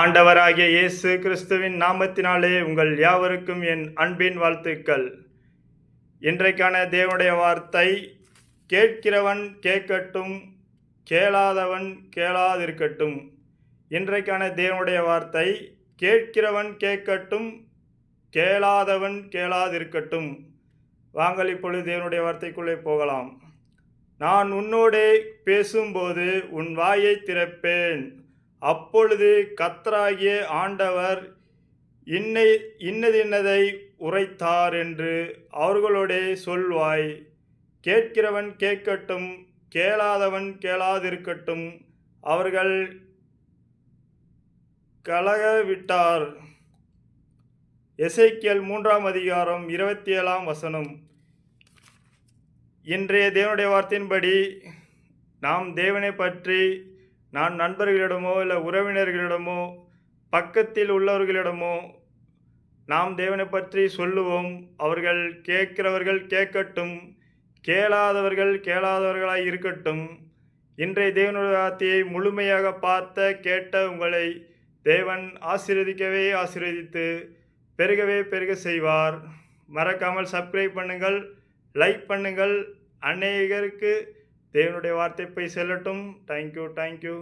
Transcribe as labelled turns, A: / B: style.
A: ஆண்டவராகிய இயேசு கிறிஸ்துவின் நாமத்தினாலே உங்கள் யாவருக்கும் என் அன்பின் வாழ்த்துக்கள். இன்றைக்கான தேவனுடைய வார்த்தை கேட்கிறவன் கேட்கட்டும் கேளாதவன் கேளாதிருக்கட்டும். இன்றைக்கான தேவனுடைய வார்த்தை கேட்கிறவன் கேட்கட்டும் கேளாதவன் கேளாதிருக்கட்டும். வாங்கள் இப்பொழுது தேவனுடைய வார்த்தைக்குள்ளே போகலாம். நான் உன்னோடே பேசும்போது உன் வாயை திறப்பேன். அப்பொழுது கத்தராகிய ஆண்டவர் இன்னை இன்னதின்னதை உரைத்தார் என்று அவர்களோடே சொல்வாய். கேட்கிறவன் கேட்கட்டும் கேளாதவன் கேளாதிருக்கட்டும் அவர்கள் கலக விட்டார் எசைக்கியல் மூன்றாம் அதிகாரம் இருபத்தி ஏழாம் வசனம். இன்றைய தேவனுடைய வார்த்தையின்படி நாம் தேவனை பற்றி நான் நண்பர்களிடமோ இல்லை உறவினர்களிடமோ பக்கத்தில் உள்ளவர்களிடமோ நாம் தேவனை பற்றி சொல்லுவோம். அவர்கள் கேட்கிறவர்கள் கேட்கட்டும். கேளாதவர்கள் கேளாதவர்களாய் இருக்கட்டும். இன்றைய தேவனுடைய வார்த்தையை முழுமையாக பார்த்த கேட்ட உங்களை தேவன் ஆசீர்வதிக்கவே ஆசீர்வதித்து பெருகவே பெருக செய்வார். மறக்காமல் சப்ஸ்கிரைப் பண்ணுங்கள் லைக் பண்ணுங்கள். அநேகருக்கு தேவனுடைய வார்த்தை போய் செல்லட்டும். Thank you thank you